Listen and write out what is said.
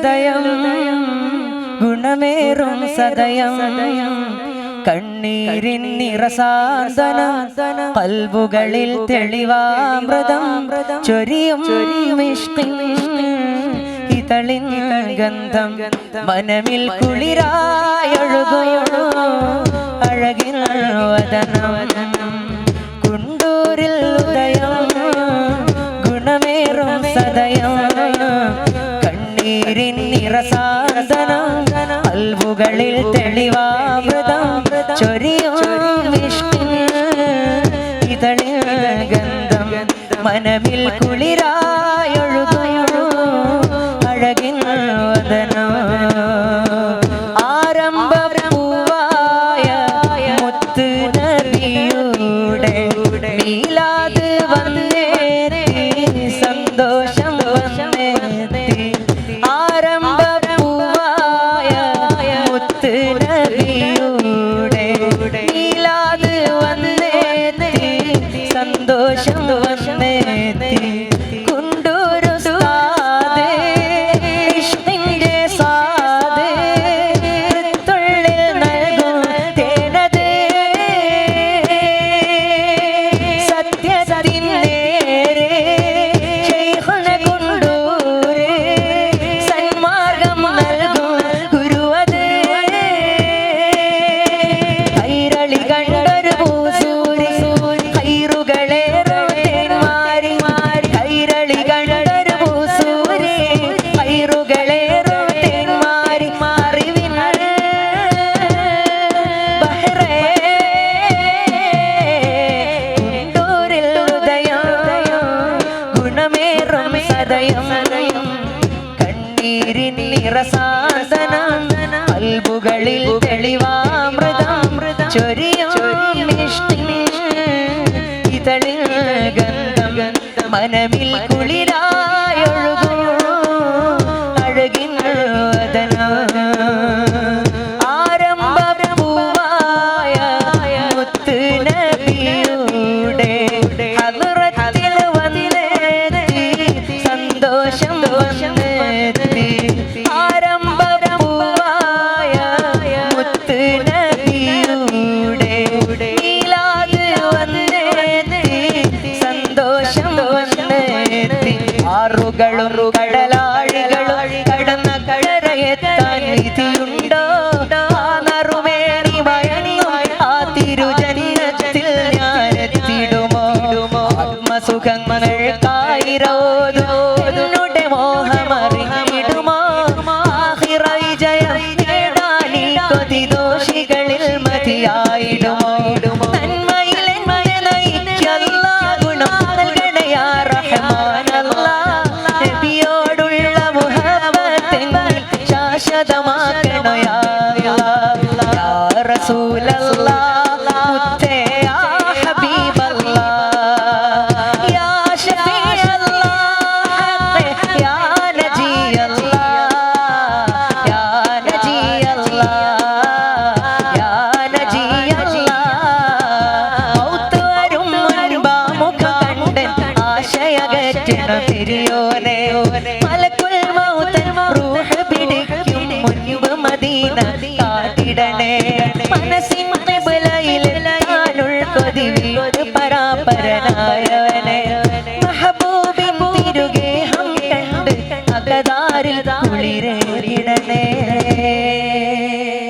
ഉദയം ഗുണമേറും സദയം. കണ്ണീരിൻ നിറസാന്തനം കൽബുകളിൽ തെളിവാമൃതം. ചൊരിയും ഇതളിൻ ഗന്ധം മനമിൽ കുളിരായൊഴുകയോ അഴകിൽ വദനം കണ്ണീരിൻ നിറസാന്തനം അൽവുകളിൽ തെളിവാമൃതം ചൊരിയും വിഷ്ണു. ഇതളിൽ ഗന്ധം മനമിൽ കുളിരായൊഴുകുന്നു. അഴകിൻ വദനം. നിറസാസനം അൽബുകളിൽ തെളിവാമൃതാമൃത ചൊരിയും മിഷ്ടി ഇതളിൽ ഗന്ധം മനമിൽ കുളിരായൊഴുകൂ. ആറുകളും കടലാഴികളും കടന്ന കടരയെത്താൻ വിധിയുണ്ടോ? നറുമേറി മയങ്ങും ആ തിരുജനത്തിൽ ഞാനെത്തിടുമോ ആത്മസുഖങ്ങൾക്കായിരോതോ എന്നുടെ മോഹമറിഞ്ഞിടുമോ ആഹിറ വിജയം നേടാനീ കൊതി റസൂലല്ലാ മുത്തേ യാ ഹബീബല്ലാ. യാ ഷഫീഅല്ലാ യാ നജിയല്ലാ യാ നജിയല്ലാ യാ നജിയല്ലാ മൗത്ത് വരും മുൻപാ മുഖം കണ്ടൻ ആശയകറ്റണ തിരിയോനെ. മലക്കുൽ മൗത്തൻ റൂഹ് പിടിക്കും മുൻപ് മദീന കാത്തിടണേ.